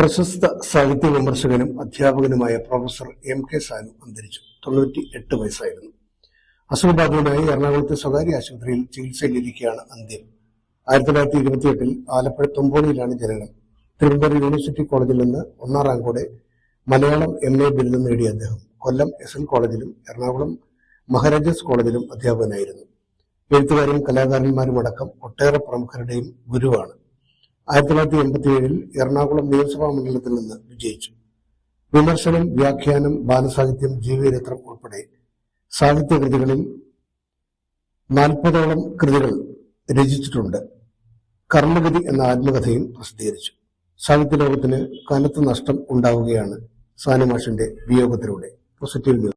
പ്രശസ്ത സാഹിത്യ വിമർശകനും അധ്യാപകനുമായ പ്രൊഫസർ എം കെ സാനു അന്തരിച്ചു. തൊണ്ണൂറ്റി എട്ട് വയസ്സായിരുന്നു. അസുഖബാധിതനായി എറണാകുളത്തെ സ്വകാര്യ ആശുപത്രിയിൽ ചികിത്സയിലിരിക്കുകയാണ് അന്ത്യം. ആയിരത്തി തൊള്ളായിരത്തി ഇരുപത്തിയെട്ടിൽ ആലപ്പുഴ തുമ്പോണിയിലാണ് ജനനം. തിരുവനന്തപുരം യൂണിവേഴ്സിറ്റി കോളേജിൽ നിന്ന് ഒന്നാം റാങ്കോടെ മലയാളം എം എ ബിരുദം നേടിയ അദ്ദേഹം കൊല്ലം എസ് എൻ കോളേജിലും എറണാകുളം മഹാരാജാസ് കോളേജിലും അധ്യാപകനായിരുന്നു. എഴുത്തുകാരും കലാകാരന്മാരും അടക്കം ഒട്ടേറെ പ്രമുഖരുടെയും ഗുരുവാണ്. ആയിരത്തി തൊള്ളായിരത്തി എൺപത്തി ഏഴിൽ എറണാകുളം നിയമസഭാ മണ്ഡലത്തിൽ നിന്ന് വിജയിച്ചു. വിമർശനം വ്യാഖ്യാനം ബാലസാഹിത്യം ജീവചരിത്രം ഉൾപ്പെടെ സാഹിത്യ കൃതികളിൽ നാൽപ്പതോളം കൃതികൾ രചിച്ചിട്ടുണ്ട്. കർമ്മഗതി എന്ന ആത്മകഥയും പ്രസിദ്ധീകരിച്ചു. സാഹിത്യ ലോകത്തിന് കനത്ത നഷ്ടം ഉണ്ടാവുകയാണ് സാനുമാഷിന്റെ വിയോഗത്തിലൂടെ. പോസിറ്റീവ്